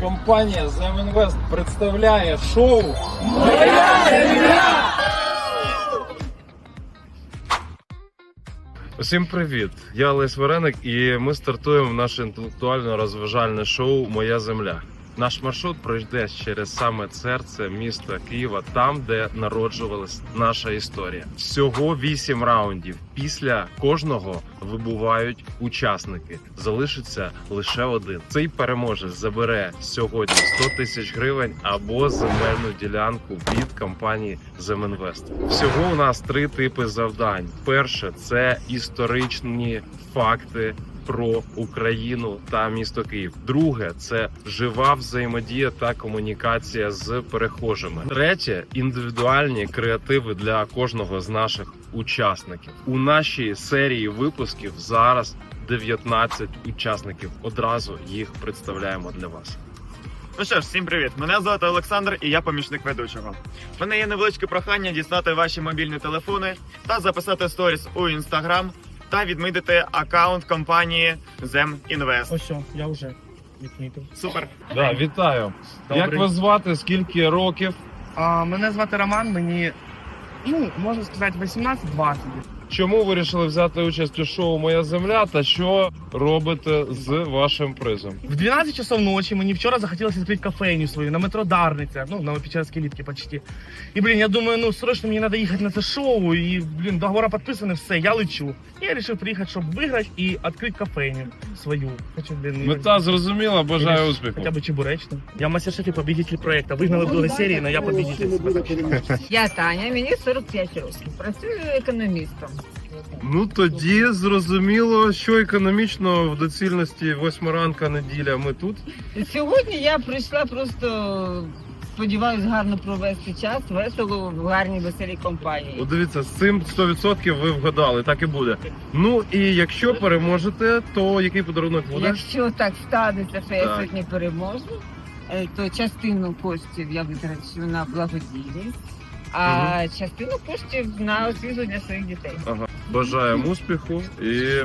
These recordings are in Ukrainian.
Компанія Земінвест представляє шоу Усім привіт! Я Олесь Вареник, і ми стартуємо наше інтелектуально-розважальне шоу Моя земля. Наш маршрут пройде через саме серце міста Києва, там, де народжувалась наша історія. Всього вісім раундів. Після кожного вибувають учасники. Залишиться лише один. Цей переможець забере сьогодні 100 тисяч гривень або земельну ділянку від компанії Земінвест. Всього у нас три типи завдань. Перше це історичні факти про Україну та місто Київ. Друге це жива взаємодія та комунікація з перехожими. Третє індивідуальні креативи для кожного з наших учасників. У нашій серії випусків зараз 19 учасників. Одразу їх представляємо для вас. Ну що ж, всім привіт! Мене звати Олександр і я помічник ведучого. У мене є невеличке прохання дістати ваші мобільні телефони та записати сторіс у інстаграм та відмітити аккаунт компанії ZemInvest. Ось що, я вже відмітив. Супер! Да, вітаю. Як Добрий. вас звати? Скільки років? А, мене звати Роман, мені, ну, можна сказати, 18-20. Чому вирішили взяти участь у шоу Моя земля та що робите з вашим призом? В 12 часов ночі мені вчора захотілося відкрити кафейню свою на метро Дарниця, ну, на Печерській літки почти. І, блін, я думаю, ну, срочно мені треба їхати на це шоу, і, блін, договора підписані, все, я лечу. Я вирішив приїхати, щоб виграти і відкрити кафейню свою. Хочу, блін, Мета зрозуміла, бажаю успіху. Хоча б чебуречну. Я мастер-шеф і победитель проекту. Вигнали в другій серії, але я победитель. Я Таня, мені 45 років. Працюю економістом. Ну тоді зрозуміло, що економічно в доцільності восьма ранка неділя. Ми тут. Сьогодні я прийшла просто. Сподіваюсь, гарно провести час, весело в гарній веселій компанії. От дивіться, з цим 100% ви вгадали, так і буде. Ну і якщо переможете, то який подарунок буде? Якщо так станеться, що я сьогодні переможу, е, то частину коштів я витрачу на благодійність, а частину коштів на освітлення своїх дітей. Ага. Бажаємо успіху і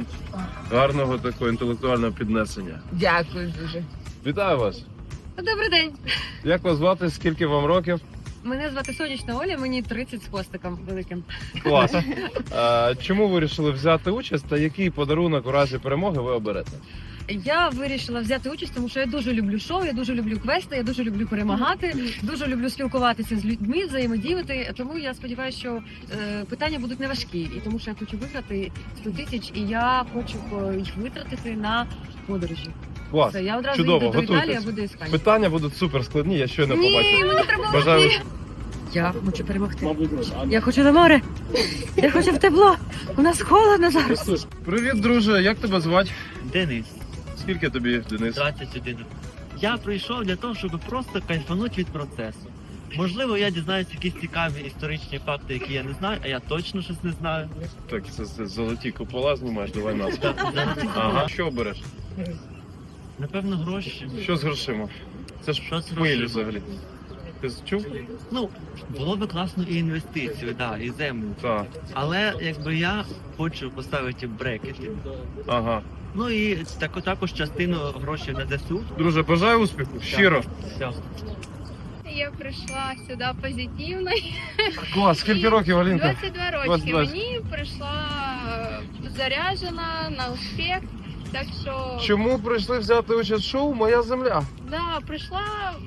гарного такого інтелектуального піднесення. Дякую дуже. Вітаю вас! Добрий день. Як вас звати? Скільки вам років? Мене звати Сонячна Оля, мені 30 з хвостиком великим. Клас. А, чому ви вирішили взяти участь та який подарунок у разі перемоги ви оберете? Я вирішила взяти участь, тому що я дуже люблю шоу, я дуже люблю квести, я дуже люблю перемагати, дуже люблю спілкуватися з людьми, взаємодіяти. Тому я сподіваюся, що е, питання будуть не важкі, і тому що я хочу виграти 100 тисяч, і я хочу е, їх витратити на подорожі. Клас. Все, я одразу Чудово, йду до Італії, готуйтесь. буду Іспанія. Питання будуть супер складні, я щойно Ні, побачив. мені треба Бажаю легкі. Я хочу перемогти. Я хочу на море. Я хочу в тепло. У нас холодно зараз. Привіт, друже, як тебе звати? Денис, Скільки тобі, Денис? 21. Я прийшов для того, щоб просто кайфанути від процесу. Можливо, я дізнаюся якісь цікаві історичні факти, які я не знаю, а я точно щось не знаю. Так, це, це золоті купола знімаєш, давай нас. Ага. Що береш? Напевно, гроші. Що з грошима? Це ж Що з грошима? взагалі. Ти чув? Ну, було би класно і інвестицію, да, і землю. Так. Але якби я хочу поставити брекети. Ага. Ну і тако- також частину грошей на ЗСУ. Друже, бажаю успіху. Щиро. Все. Я прийшла сюди позитивно. Клас, скільки років, Алінка? 22 роки. 22. Мені прийшла е, заряджена на успіх. Так що Чому прийшли взяти участь в шоу Моя земля? да, прийшла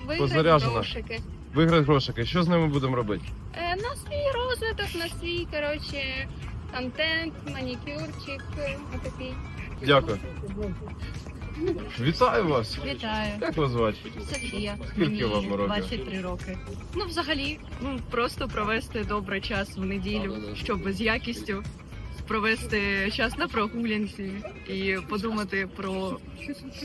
виграти Позаряджена. грошики. Виграти грошики. Що з ними будемо робити? Е, на свій розвиток, на свій коротше, контент, манікюрчик, е, отакий. Дякую. Вітаю вас. Вітаю. Як вас звати? Софія. Скільки Мені вам років? 23 роки. Ну, взагалі, ну просто провести добрий час в неділю, щоб з якістю провести час на прогулянці і подумати про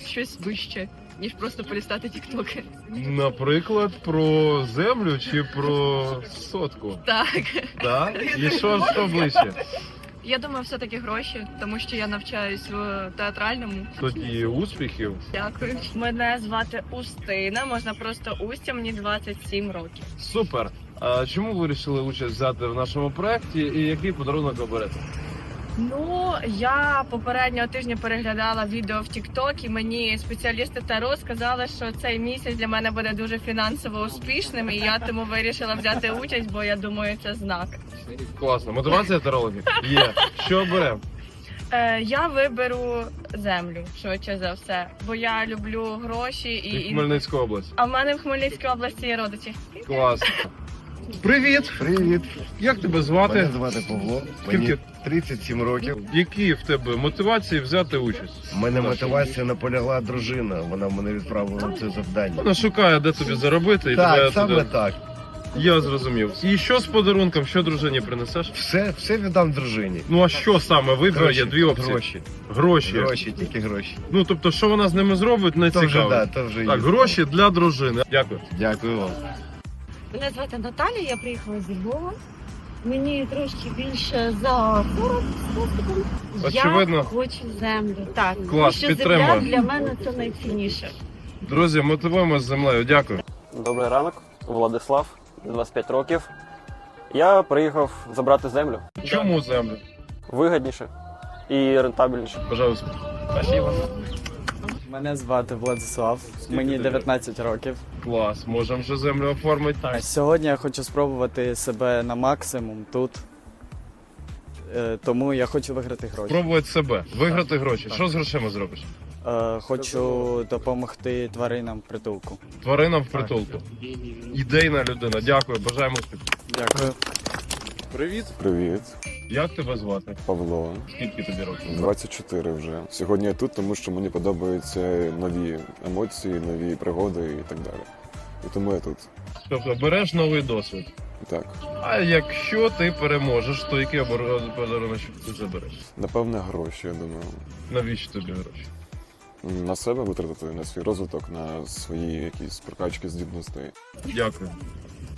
щось вище, ніж просто полістати тіктоки. Наприклад, про землю чи про сотку? Так. Так? І що, що ближче? Я думаю, все-таки гроші, тому що я навчаюсь в театральному. Тоді успіхів. Дякую. Мене звати Устина, можна просто Устя, мені 27 років. Супер. А чому ви вирішили участь взяти в нашому проєкті і який подарунок оберете? Ну, я попереднього тижня переглядала відео в TikTok і мені спеціалісти Таро сказали, що цей місяць для мене буде дуже фінансово успішним, і я тому вирішила взяти участь, бо я думаю, це знак. Класно. Мотивація тарологів? Є. Що беремо? Е, я виберу землю, швидше за все, бо я люблю гроші і, і... Хмельницьку область. а в мене в Хмельницькій області є родичі. Класно. Привіт! Привіт, Як тебе звати? мене звати? Павло. Скільки? Мені 37 років. Які в тебе мотивації взяти участь? У мене мотивація наполягла дружина. Вона мене відправила на це завдання. Вона шукає, де тобі заробити, і тебе Так, саме туди. так. Я зрозумів. І що з подарунком, що дружині принесеш? Все, все віддам дружині. Ну а що саме вибір? Є дві опції. Гроші. Гроші. Гроші, тільки гроші. Ну тобто, що вона з ними зробить, не То вже цікаво. да, то вже Так, є. гроші для дружини. Дякую. Дякую вам. Мене звати Наталія, я приїхала зі Львова. Мені трошки більше за 40 з хвостиком. Очевидно. Я хочу землю. Так, Клас, тому що підтримую. земля для мене це найцінніше. Друзі, мотивуємо з землею. Дякую. Добрий ранок, Владислав, 25 років. Я приїхав забрати землю. Чому землю? Вигідніше і рентабельніше. Бажаю успіху. Мене звати Владислав, мені 19 років. Клас, можемо вже землю оформити. так. Сьогодні я хочу спробувати себе на максимум тут. Е, Тому я хочу виграти гроші. Пробувати себе, виграти гроші. Що з грошима зробиш? Е, Хочу допомогти тваринам в притулку. Тваринам в притулку. Ідейна людина. Дякую, бажаємо успіху. Дякую. Привіт. Привіт, Як тебе звати? Павло. Скільки тобі років? 24 вже. Сьогодні я тут, тому що мені подобаються нові емоції, нові пригоди і так далі. І тому я тут. Тобто береш новий досвід. Так. А якщо ти переможеш, то який обор- подарунок ти забереш? Напевне, гроші, я думаю. Навіщо тобі гроші? На себе витратити, на свій розвиток, на свої якісь прокачки здібностей. Дякую.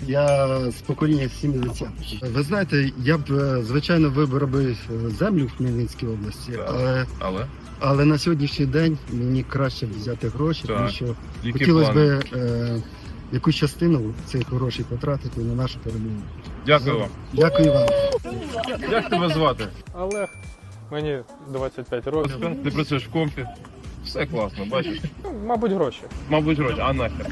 Я з покоління 70. Ви знаєте, я б е, звичайно вибрав е, землю в Хмельницькій області, Так. але, Але але на сьогоднішній день мені краще взяти гроші, тому що які хотілося плани? б е, якусь частину цих грошей потратити на нашу перемогу. Дякую вам. Дякую вам. Як тебе звати? Олег, мені 25 років. Ти працюєш в компі. Все класно, бачиш? Мабуть, гроші. Мабуть, гроші, а нахер.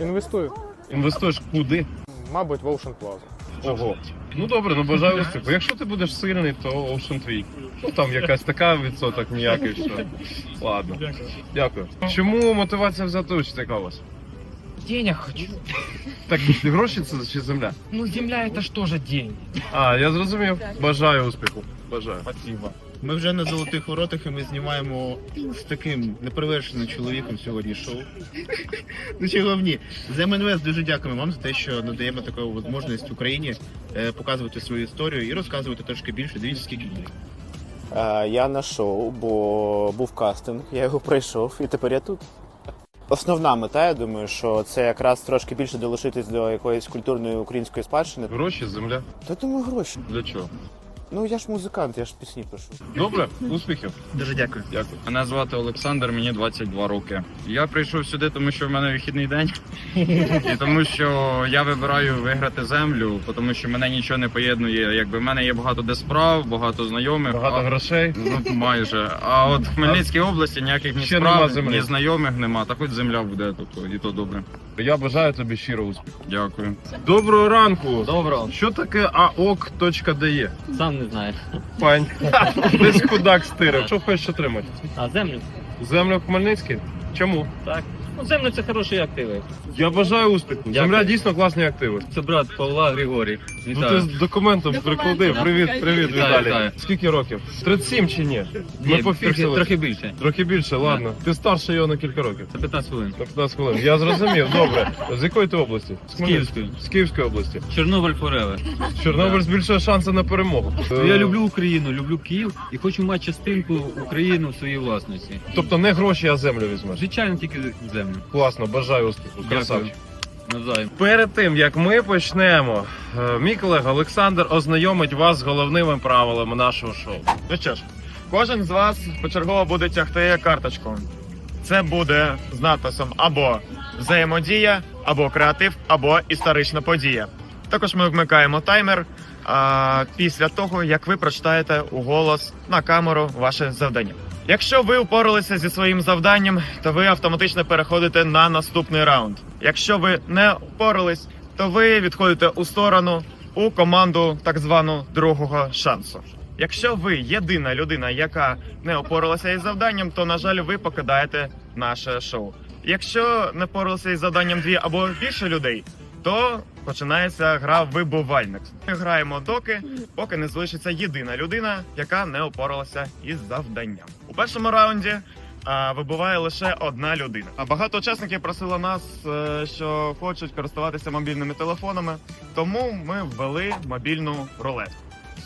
Інвестую. Інвестуєш куди? Мабуть, в Ocean Plaza. Ого. Ну добре, ну бажаю успіху. Якщо ти будеш сильний, то Ocean твій. Ну там якась така відсоток ніякий, що. Ладно. Дякую. Чому мотивація взяти участь яка у вас? Денег хочу. Так, гроші це чи земля? Ну, земля это ж тоже деньги. А, я зрозумів. Бажаю успіху. Бажаю. Спасибо. Ми вже на золотих воротах і ми знімаємо з таким неперевершеним чоловіком сьогодні шоу. Ну чи головні, ЗМНВС дуже дякуємо вам за те, що надаємо таку можливість Україні е, показувати свою історію і розказувати трошки більше. Дивіться, скільки людей. Я на шоу, бо був кастинг, я його пройшов і тепер я тут. Основна мета, я думаю, що це якраз трошки більше долучитись до якоїсь культурної української спадщини. Гроші, земля. Та думаю, гроші. Для чого? Ну я ж музикант, я ж пісні пишу. Добре, успіхів. Дуже дякую. Дякую. Мене звати Олександр, мені 22 роки. Я прийшов сюди, тому що в мене вихідний день. І тому що я вибираю виграти землю, тому що мене нічого не поєднує. Якби в мене є багато де справ, багато знайомих. Багато а- грошей. Ну, майже. А от в Хмельницькій області ніяких ні Ще нема справ, землі. ні знайомих нема. Та хоч земля буде, тобто і то добре. Я бажаю тобі щиро успіху. Дякую. Доброго ранку. Доброго. Що таке aok.de? Сам не знаю. Пань. Десь кудак стирив. Що хочеш отримати? А землю? Землю в Хмельницький? Чому? Так. Ну, землю це хороші активи. Я бажаю успіху. Земля дійсно класні активи. Це брат Павла Григорій. Ну ти з документом прикладив. Привіт, привіт, Вітаю, Віталій. вітаю. Скільки років? 37 чи ні? Ми Ні, пофіксили. трохи, трохи більше. Трохи більше, ладно. Ти старше його на кілька років. Це 15 хвилин. На 15 хвилин. Я зрозумів, добре. З якої ти області? З Київської. З Київської області. Чорнобиль Форевер. Чорнобиль збільшує шанси на перемогу. Я люблю Україну, люблю Київ і хочу мати частинку України в своїй власності. Тобто не гроші, а землю візьмеш. Звичайно, тільки землю. Класно, бажаю успіху. Красавчик. Навзаєм. Перед тим як ми почнемо, е, мій колега Олександр ознайомить вас з головними правилами нашого шоу. Ну що ж, кожен з вас почергово буде тягти карточку. Це буде з надписом або взаємодія, або креатив, або історична подія. Також ми вмикаємо таймер а, після того, як ви прочитаєте у голос на камеру ваше завдання. Якщо ви впоралися зі своїм завданням, то ви автоматично переходите на наступний раунд. Якщо ви не впорались, то ви відходите у сторону у команду так звану другого шансу. Якщо ви єдина людина, яка не опоралася із завданням, то на жаль, ви покидаєте наше шоу. Якщо не впоралися із завданням дві або більше людей, то починається гра вибувальник. Ми граємо доки, поки не залишиться єдина людина, яка не опоралася із завданням. У першому раунді вибуває лише одна людина. А багато учасників просили нас, е, що хочуть користуватися мобільними телефонами, тому ми ввели мобільну рулетку.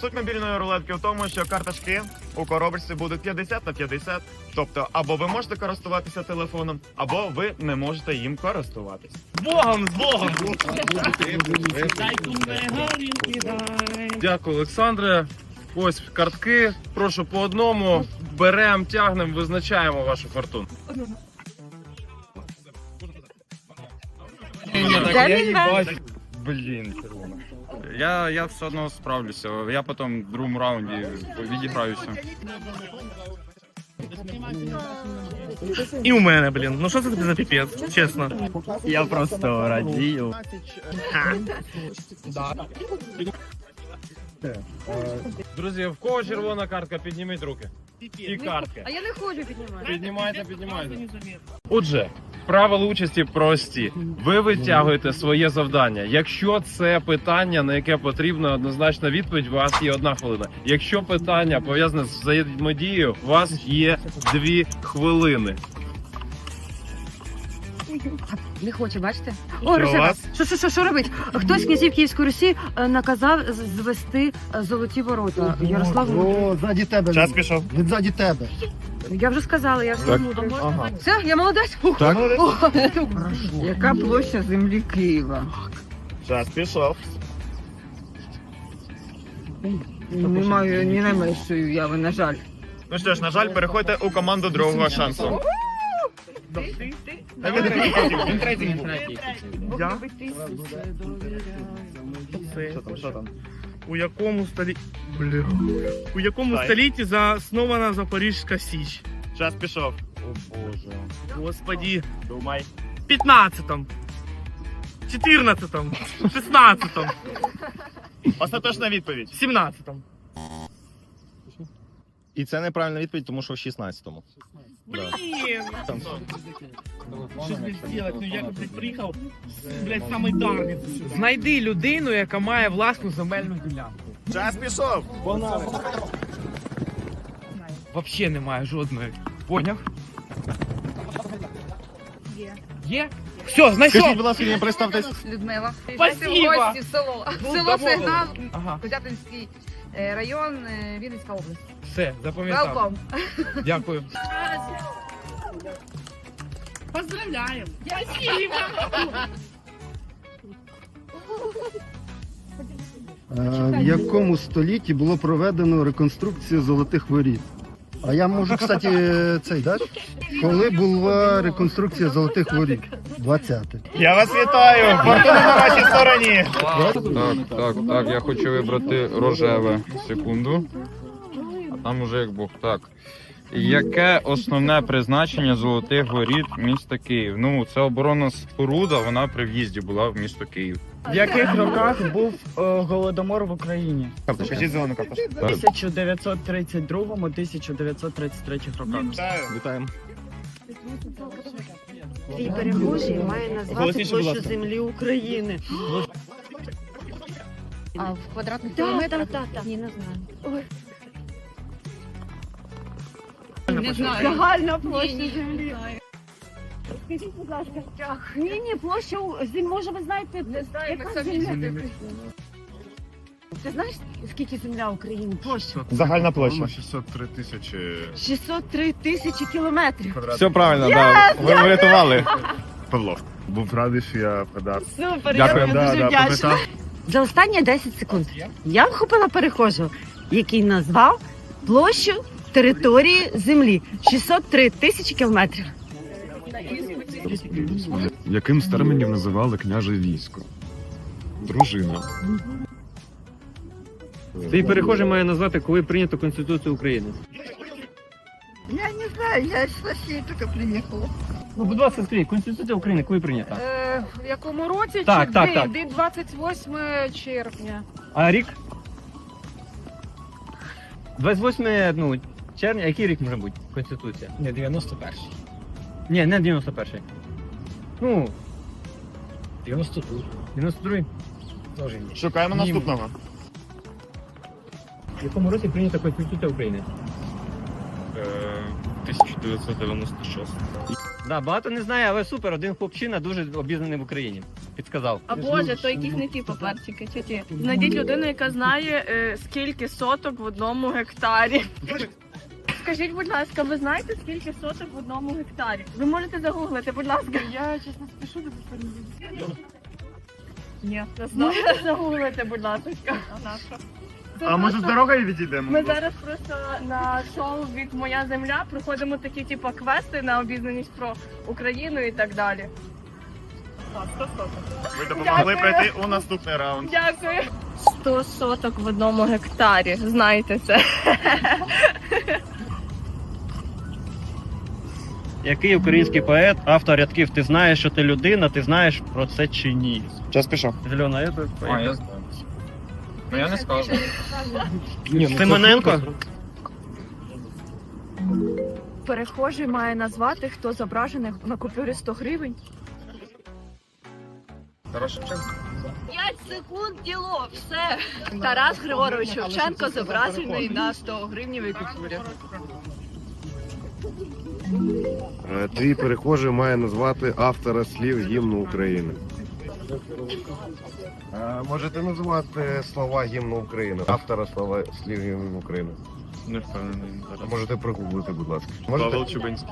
Суть мобільної рулетки в тому, що карточки у коробочці будуть 50 на 50. Тобто, або ви можете користуватися телефоном, або ви не можете їм користуватися. Богом, з Богом! Дякую, Олександре. Ось картки. Прошу по одному. Беремо, тягнемо, визначаємо вашу фортуну. Блін, червона. Я, я все одно справлюся. Я потім в другому раунді відіграюся. І у мене, блін. Ну що це тобі за піпець, чесно. Я просто радію. Друзі, в кого червона картка, підніміть руки. І картки. А я не хочу піднімати. Піднімайте, піднімайте. Отже, правила участі прості. Ви витягуєте своє завдання. Якщо це питання, на яке потрібна однозначна відповідь, у вас є одна хвилина. Якщо питання пов'язане з взаємодією, у вас є дві хвилини. Не хочу, бачите? О, Рожева, що, що, що, що робить? Хтось з князів Київської Русі е, наказав з- звести е, золоті ворота. Ярослав, О, ззаді тебе. Час він. пішов. Він ззаді тебе. я вже сказала, я ж не. Ага. Все, я молодець. Ух. Так. О, Яка площа землі Києва? Час пішов. Не маю ні найменшої уяви, на жаль. Ну що ж, на жаль, переходьте у команду другого шансу. Він третій був. Я? Це, Що там, що там? у якому столі... Бля. У якому Дай. столітті заснована Запорізька Січ? Час пішов. О боже. Господі. Думай. 15-м. 14-м. 16-м. Остаточна відповідь. 17-м. І це неправильна відповідь, тому що в 16-му. Блін. Що блядь, зробити? Ну я блядь, приїхав, блядь, самий сюди. Знайди людину, яка має власну земельну ділянку. Час пішов. Взагалі немає жодної. Поняв? Є. Є? Все, знайшов! Скажіть, будь ласка, мені представтесь. Людмила. Спасибо. в гості в село. Ну, село. Сигнал, Ага, Козятинський е, район, е, Вінницька область. все, запам'ятав. Велком. Дякую. Поздравляємо. Е, В якому столітті було проведено реконструкцію золотих воріт? А я можу, кстати, цей дати? Коли була реконструкція золотих воріт? 20 Я вас вітаю! Фортуна на вашій стороні! Так, так, так, я хочу вибрати рожеве. Секунду. А там уже як Бог. Так. Яке основне призначення золотих воріт міста Київ? Ну, це оборонна споруда, вона при в'їзді була в місто Київ. В яких роках був е, голодомор в Україні? Покажіть зелену карточку. В 1932-1933 роках. Вітаємо. Твій перехожий має назвати Голосніше, будь площу ласка. землі України. А в квадратних Так, кілометрах? так, так. Ні, не знаю. Не знаю. Загальна площа ні, землі. Скажіть, будь ласка, ні, ні, площа землі, може ви знаєте, Не знаю, яка так само земля? Ти знаєш, скільки земля України? Площа? Загальна площа. 603 тисячі 603 тисячі кілометрів. Все правильно, да. Ви врятували. Павло. Був радий, що я вгадав. Супер, Дякую. я вам Да, дуже да, вдячна. За останні 10 секунд я вхопила перехожого, який назвав площу території землі 603 тисячі кілометрів. Яким з термінів називали княже військо? Дружина. Твій перехожий має назвати, коли прийнято Конституцію України. Я не знаю, я з Росії тільки приїхала. Ну, будь ласка, скажіть, Конституція України коли прийнята? Е, в якому році Так, чи так, де? так. Де 28 червня. А рік? 28 ну, червня, а який рік може бути Конституція? Не 91. Ні, не 91. Ну, 92. 92. Тоже ні. Шукаємо наступного. В якому році прийнята Конституція України? 1996. Да, багато не знає, але супер. Один хлопчина дуже обізнаний в Україні. Підказав. А боже, то якісь не ті папарчики, чи ті. Знайдіть людину, яка знає, е, скільки соток в одному гектарі. Скажіть, будь ласка, ви знаєте, скільки соток в одному гектарі? Ви можете загуглити, будь ласка. Я чесно спішу до Ні, не знаю. Загуглите, будь ласка. А може з дорогою відійдемо? Ми зараз просто на шоу від Моя земля проходимо такі типу квести на обізнаність про Україну і так далі. Так, 100 соток. Ви допомогли Дякую. пройти у наступний раунд. Дякую. 100 соток в одному гектарі. Знаєте це. Який український поет, автор рядків Ти знаєш, що ти людина, ти знаєш про це чи ні? Час пішов. Зелена, я тут. А, я знаю. Ну я не скажу. Симоненко? Перехожий має назвати, хто зображений на купюрі 100 гривень. Тарас Шевченко. 5 секунд діло, все. Тарас Григорович Шевченко зображений на 100 гривнівій купюрі. Е, Твій перехожий має назвати автора слів гімну України. Е, Можете назвати слова гімну України, автора слова слів гімну України. Не впевнений. Можете прогуглити, будь ласка. Можете? Павел Чубинський.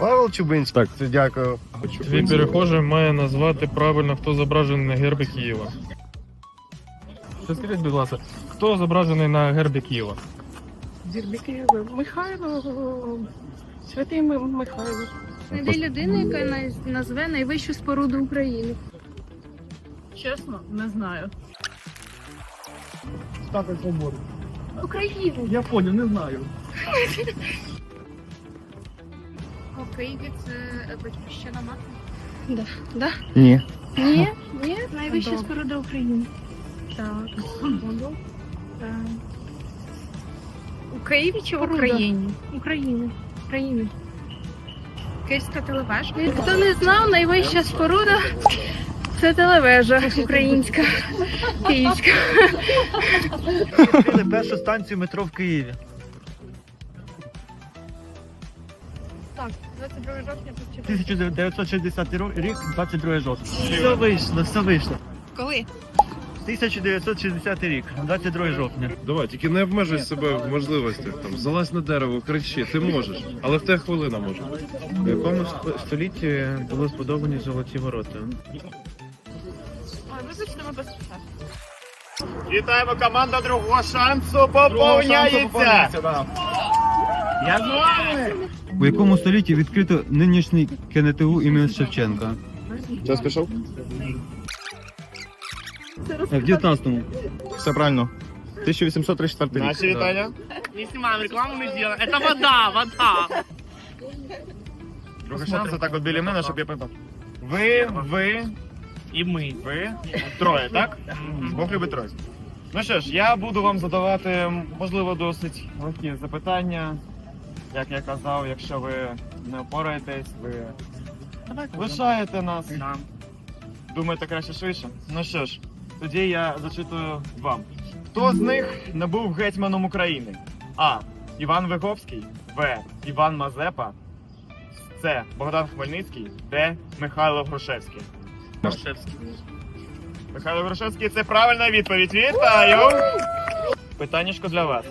Павел Чубинський. Так, це дякую. Твій перехожий має назвати правильно, хто зображений на гербі Києва. Скажіть, будь ласка, хто зображений на гербі Києва? Михайло. Святий Михайло. Знайди людину, яка назве найвищу споруду України. Чесно, не знаю. Статуя свободи. Україну. Я понял, не знаю. У Києві це батьківщина мати. Да. Да? Ні. Ні? Ні? Найвища Добре. споруда України. Так. У Києві чи в Україні? Україні. України. Київська телевежа. Хто не знав, найвища споруда це телевежа українська. Київська. Відкрили першу станцію метро в Києві. Так, 22 жовтня почекай. 1960 рік, 22 жовтня. Все вийшло, все вийшло. Коли? 1960 рік, 22 жовтня. Давай, тільки не обмежуй себе в можливостях. Там залазь на дерево, кричи, ти можеш, але в те хвилина може. В якому столітті були збудовані золоті ворота? Вибачте, ми без. Вітаємо, команда другого шансу поповняється. Я з вами! У якому столітті відкрито нинішній КНТУ імені Шевченка? Час пішов? В 19-му. Все правильно. 1834 рік. Наші вітання. Не снимаем рекламу, не делаем. Это вода, вода. Другий шанс, так от біля мене, щоб я питав. Ви, ви, І ми. ви троє, так? Бог любить троє. Ну що ж, я буду вам задавати, можливо, досить легкі запитання. Як я казав, якщо ви не опораєтесь, ви лишаєте нас. Думаєте краще швидше? Ну що ж, тоді я зачитую вам. Хто з них не був гетьманом України? А. Іван Виговський, В. Іван Мазепа, С. Богдан Хмельницький, Д. Михайло Грушевський. Машевський. Михайло Грушевський це правильна відповідь. Вітаю! Питаннячко для вас.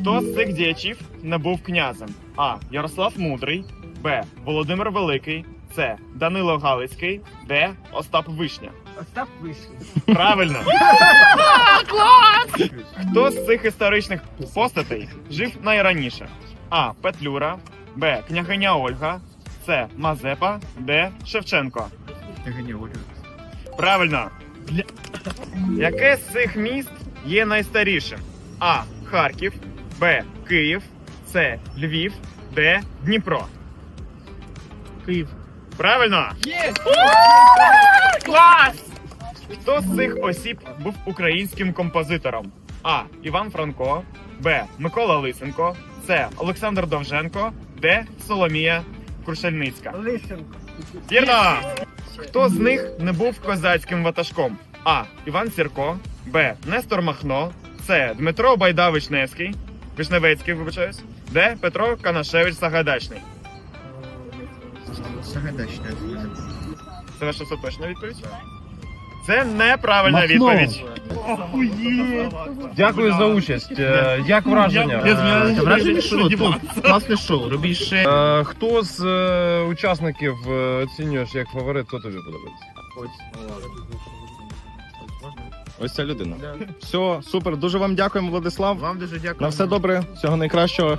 Хто з цих діячів не був князем? А. Ярослав Мудрий, Б. Володимир Великий, С. Данило Галицький, Д. Остап Вишня. Остап вийшов. Правильно. Клас! Хто з цих історичних постатей жив найраніше? А. Петлюра, Б. Княгиня Ольга, С. Мазепа, Д. Шевченко. Княгиня Ольга. Правильно. Яке з цих міст є найстарішим? А. Харків, Б. Київ, С. Львів, Д. Дніпро. Київ. Правильно! Є! Клас! Хто з цих осіб був українським композитором? А. Іван Франко, Б. Микола Лисенко, С. Олександр Довженко, Д. Соломія Крушельницька. Лисенко. Вірно! Хто з них не був козацьким ватажком? А. Іван Сірко, Б. Нестор Махно, С. Дмитро Байдавич Невський, Вишневецький, вибачаюсь, Д. Петро Канашевич Сагайдачний. Сагайдачний. Це ваша остаточна відповідь? Це неправильна Махно. відповідь. Дякую за участь. Е, Як враження? Е, Враження, що топ. Класне шоу. Робіть ще. Е, Хто з е, учасників е, оцінюєш як фаворит, хто тобі подобається? Ось ця людина. Все, супер. Дуже вам дякуємо, Владислав. Вам дуже дякую. На все добре, всього найкращого.